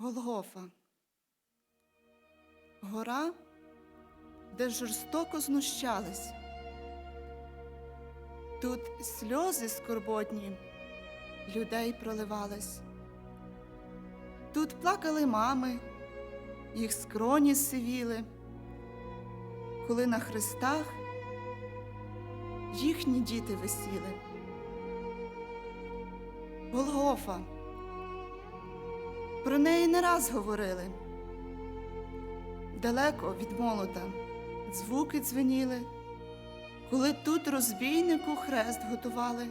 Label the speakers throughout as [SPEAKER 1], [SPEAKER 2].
[SPEAKER 1] Голгофа. Гора, де жорстоко знущались. Тут сльози скорботні людей проливались. Тут плакали мами, їх скроні сивіли, коли на хрестах їхні діти висіли. Голгофа. Про неї не раз говорили. Далеко від молота звуки дзвеніли, коли тут розбійнику хрест готували,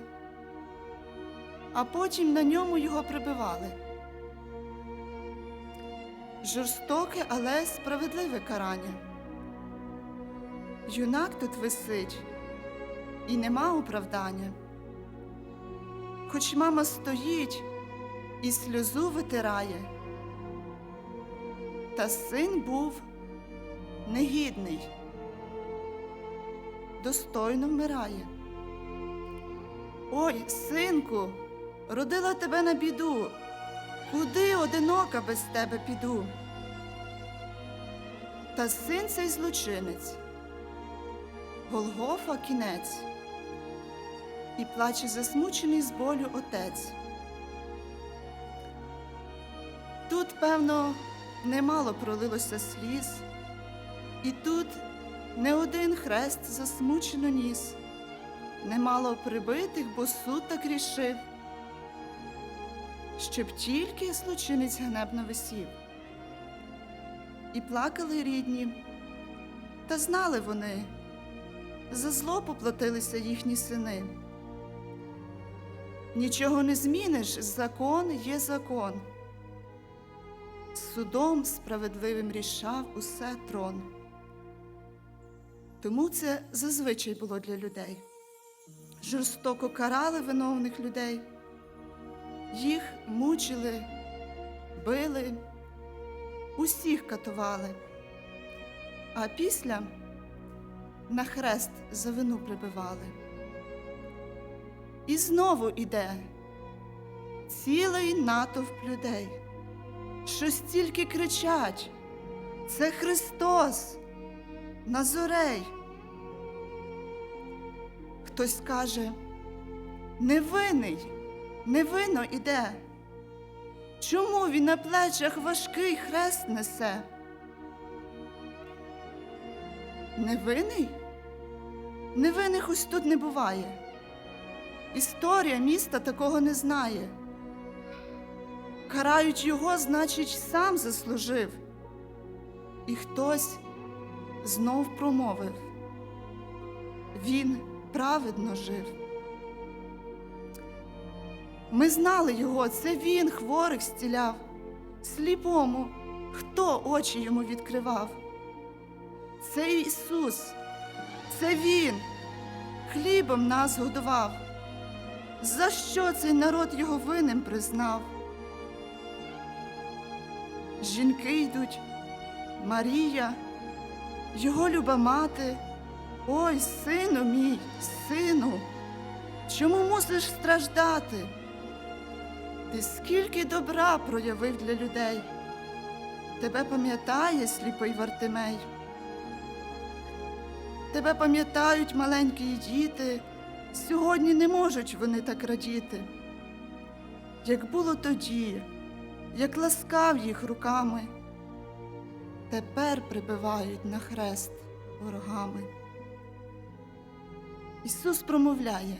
[SPEAKER 1] а потім на ньому його прибивали. Жорстоке, але справедливе карання. Юнак тут висить, і нема оправдання. Хоч мама стоїть і сльозу витирає, та син був негідний, достойно вмирає. Ой, синку, родила тебе на біду, куди одинока без тебе піду? Та син цей злочинець, Голгофа кінець, і плаче засмучений з болю отець. Тут, певно, немало пролилося сліз, і тут не один хрест засмучено ніс, немало прибитих, бо суд так рішив, щоб тільки злочинець ганебно висів. І плакали рідні, та знали вони, за зло поплатилися їхні сини. Нічого не зміниш, закон є закон. Судом справедливим рішав усе трон. Тому це зазвичай було для людей. Жорстоко карали виновних людей, їх мучили, били, усіх катували, а після на хрест за вину прибивали. І знову іде цілий натовп людей що стільки кричать. Це Христос, Назорей. Хтось каже, невинний, невинно іде. Чому він на плечах важкий хрест несе? Невинний? Невинних ось тут не буває. Історія міста такого не знає. Карають його, значить, сам заслужив. І хтось знов промовив. Він праведно жив. Ми знали його, це він хворих стіляв, сліпому, хто очі йому відкривав. Це Ісус, це Він, хлібом нас годував. За що цей народ його винним признав? Жінки йдуть, Марія, його люба мати. Ой, сину мій, сину, чому мусиш страждати? Ти скільки добра проявив для людей, тебе пам'ятає сліпий Вартимей. Тебе пам'ятають маленькі діти, сьогодні не можуть вони так радіти. Як було тоді, як ласкав їх руками, тепер прибивають на хрест ворогами. Ісус промовляє,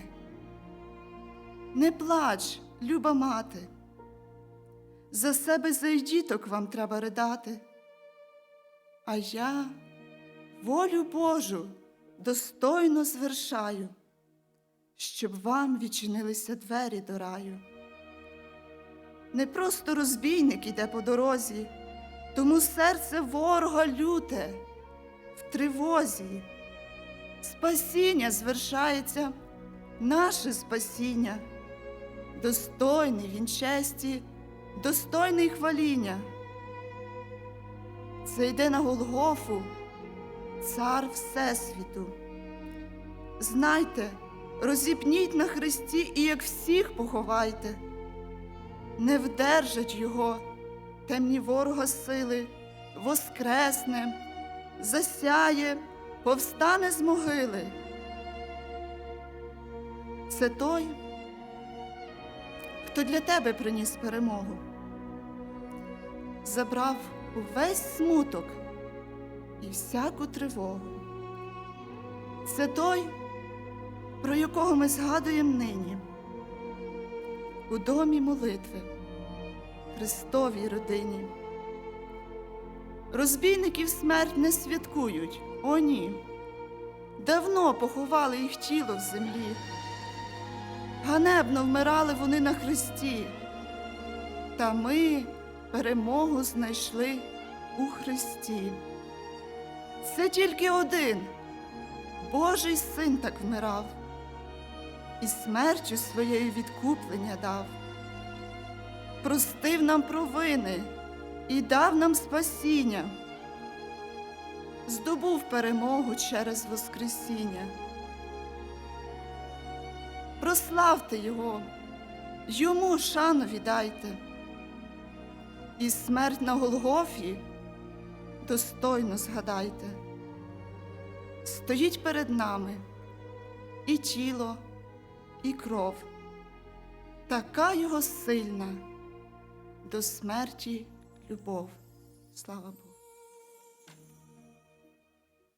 [SPEAKER 1] не плач, люба мати, за себе за й діток вам треба ридати, а я волю Божу достойно звершаю, щоб вам відчинилися двері до раю. Не просто розбійник іде по дорозі, тому серце ворога люте в тривозі. Спасіння звершається, наше спасіння, достойний він честі, достойний хваління. Це йде на Голгофу, цар Всесвіту. Знайте, розіпніть на хресті і як всіх поховайте не вдержать його, темні ворога сили, воскресне, засяє, повстане з могили. Це той, хто для тебе приніс перемогу, забрав увесь смуток і всяку тривогу. Це той, про якого ми згадуємо нині у домі молитви, Христовій родині. Розбійників смерть не святкують, о ні. Давно поховали їх тіло в землі. Ганебно вмирали вони на хресті. Та ми перемогу знайшли у Христі. Це тільки один Божий син так вмирав, і смертю своєю відкуплення дав, простив нам провини і дав нам спасіння, здобув перемогу через Воскресіння. Прославте Його, йому шану віддайте, і смерть на Голгофі достойно згадайте. Стоїть перед нами і тіло, і кров, така його сильна до смерті любов. Слава Богу.